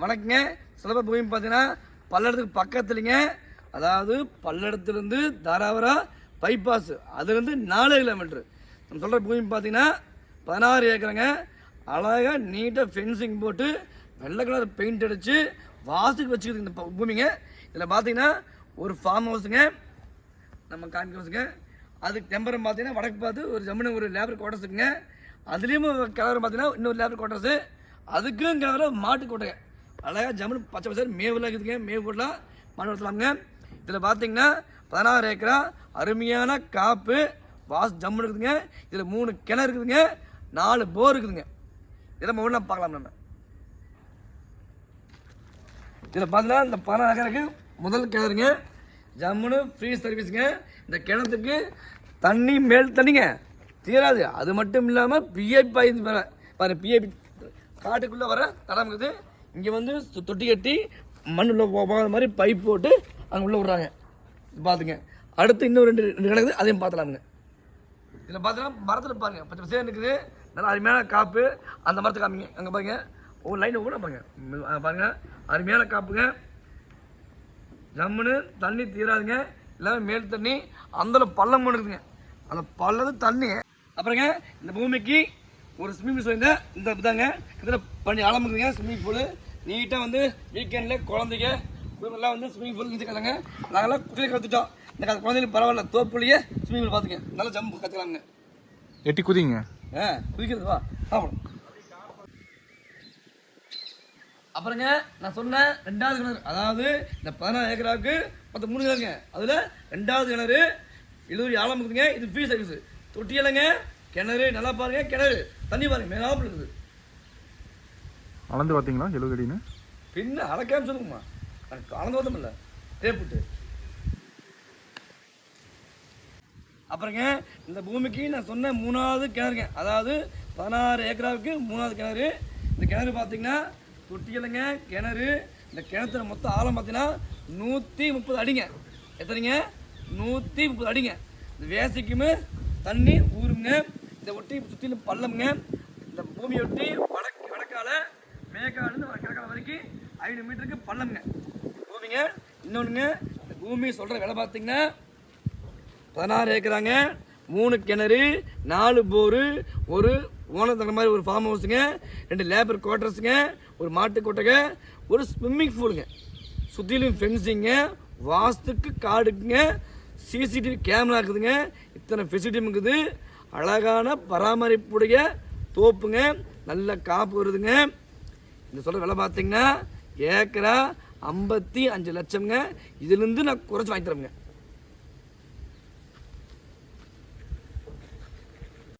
வணக்கங்க. சிலப பூமி பார்த்தீங்கன்னா பல்லடத்துக்கு பக்கத்துலங்க. அதாவது பல்லடத்துலேருந்து தாராவரா பைபாஸ் அதுலேருந்து நாலு கிலோமீட்ரு நம்ம சொல்கிற பூமி பார்த்தீங்கன்னா பதினாறு ஏக்கருங்க. அழகாக நீட்டாக ஃபென்சிங் போட்டு வெள்ளை கலர் பெயிண்ட் அடித்து வாசுக்கு வச்சுக்குது இந்த பூமிங்க. இதில் பார்த்தீங்கன்னா ஒரு ஃபார்ம் ஹவுஸுங்க நம்ம காமிக்கிறோங்க அதுக்கு டெம்பரம் பார்த்தீங்கன்னா வடக்கு பார்த்து ஒரு ஜம்முன்னு ஒரு லேபர் குவார்டர்ஸ் இருக்குங்க. அதுலேயும் கிழவர் பார்த்தீங்கன்னா இன்னொரு லேபர் குவார்டர்ஸு அதுக்கும் கிழவர் மாட்டு கொட்டைங்க அழகாக ஜம்முன்னு பச்சை பச்சை மேவுலாம் இருக்குதுங்க மேவு போடலாம் மண் வளர்த்தலாமுங்க. இதில் பார்த்தீங்கன்னா பதினாறு ஏக்கரா அருமையான காப்பு வாஸ் ஜம்முன்னு இருக்குதுங்க. இதில் மூணு கிணறு இருக்குதுங்க. நாலு போர் இருக்குதுங்க. இதெல்லாம் ஒன்றா பார்க்கலாம் நம்ம. இதில் பார்த்தீங்கன்னா இந்த பதினாறு ஏக்கருக்கு முதல் கிணறுங்க. ஜம்முன்னு ஃப்ரீ சர்வீஸுங்க இந்த கிணத்துக்கு தண்ணி மேல் தண்ணிங்க. தீராது. அது மட்டும் இல்லாமல் பிஏபி பாய்ந்து பாருங்கள் பாரு காட்டுக்குள்ளே வர தடம் இருக்குது. இங்கே வந்து தொட்டி கட்டி மண்ணில் போகாத மாதிரி பைப் போட்டு அங்கே உள்ளே விட்றாங்க. பார்த்துங்க அடுத்து இன்னும் ரெண்டு ரெண்டு கிடக்குது அதையும் பார்த்துலாமுங்க இதில் பார்த்தீங்கன்னா மரத்தில் பாருங்க. பச்சை பசேன்னு இருக்குது. நல்லா அருமையான காப்பு. அந்த மரத்தை காமிங்க. அங்கே பாருங்க. ஒரு லைன் கூட பாருங்க. பாருங்கள் பாருங்க. அருமையான காப்புங்க. ஜம்முன்னு தண்ணி தீராதுங்க. எல்லாமே மேல் தண்ணி. அந்த பள்ளம் இருக்குதுங்க. அந்த பள்ளது தண்ணி. அப்புறங்க இந்த பூமிக்கு ஒரு ஸ்விம்மிங் பூல் இந்த இதாங்க. இதில் பண்ணி அளமுக்குதுங்க ஸ்விம்மிங் பூலு நீட்டாக வந்து வீக்கெண்டில் குழந்தைங்க குடும்பம்லாம் வந்து ஸ்விம்மிங் பூல் கற்றுக்கலாங்க நாங்களாம் குட்டியில் கற்றுட்டோம் இந்த காலத்து குழந்தைங்களுக்கு பரவாயில்ல. தோப்புலையே ஸ்விம்மிங் பூல் பார்த்துங்க நல்லா ஜம்ப் கற்றுக்கலாங்க எட்டி குதிங்க. ஆ குதிக்கிறது வா. சாப்பிடும் அப்புறங்க நான் சொன்னேன் ரெண்டாவது கிணறு. அதாவது இந்த பதினாறு ஏக்கராவுக்கு மொத்தம் மூணு கிணறுங்க. அதில் ரெண்டாவது கிணறு. எழுபது ஆழம் இருக்குதுங்க. இது ஃப்ரீ சர்வீஸ் தொட்டி இல்லைங்க. கிணறு. நல்லா பாருங்க. கிணறு. தண்ணி பாருங்க. மேலாப்பில் இருக்குது. அளந்து பார்த்தீங்களா? எழுபது அடின்னு பின்ன அளக்காம சொல்லுங்கம்மா. எனக்கு கலந்து இல்லை. டேப்புட்டு அப்புறங்க இந்த பூமிக்கு நான் சொன்ன மூணாவது கிணறுங்க. அதாவது பதினாறு ஏக்கராவுக்கு மூணாவது கிணறு. இந்த கிணறு பார்த்தீங்கன்னா தொட்டியலைங்க கிணறு. இந்த கிணத்துல மொத்தம் ஆழம் பார்த்தீங்கன்னா நூற்றி முப்பது அடிங்க. எத்தனைங்க? நூற்றி முப்பது அடிங்க. இந்த வேசிக்குமே தண்ணி ஊருங்க. இந்த ஒட்டி சுற்றிலும் பள்ளம்ங்க. இந்த பூமியை ஒட்டி வடக்கு ஐநூறு மீட்டருக்கு பள்ளம்ங்க. பூமிங்க இன்னொன்றுங்க இந்த பூமி சொல்கிற விலை பார்த்தீங்கன்னா பதினாறு ஏக்கராங்க. மூணு கிணறு நாலு போரு ஒரு ஓனர் தகுந்த மாதிரி ஒரு ஃபார்ம் ஹவுஸுங்க ரெண்டு லேபர் குவார்டர்ஸுங்க ஒரு மாட்டு கொட்டகை ஒரு ஸ்விம்மிங் பூலுங்க சுற்றிலும் ஃபென்சிங்க வாஸ்துக்கு காடுக்குங்க சிசிடிவி கேமரா இருக்குதுங்க இத்தனை ஃபெசிலிட்டியும் இருக்குது. அழகான பராமரிப்புடைய தோப்புங்க நல்ல காப்பு வருதுங்க. இந்த சொல்கிற விலை பார்த்தீங்கன்னா ஏக்கரா ஐம்பத்தி அஞ்சு லட்சம்ங்க. இதுலேருந்து நான் குறைச்சி வாங்கி தரேங்க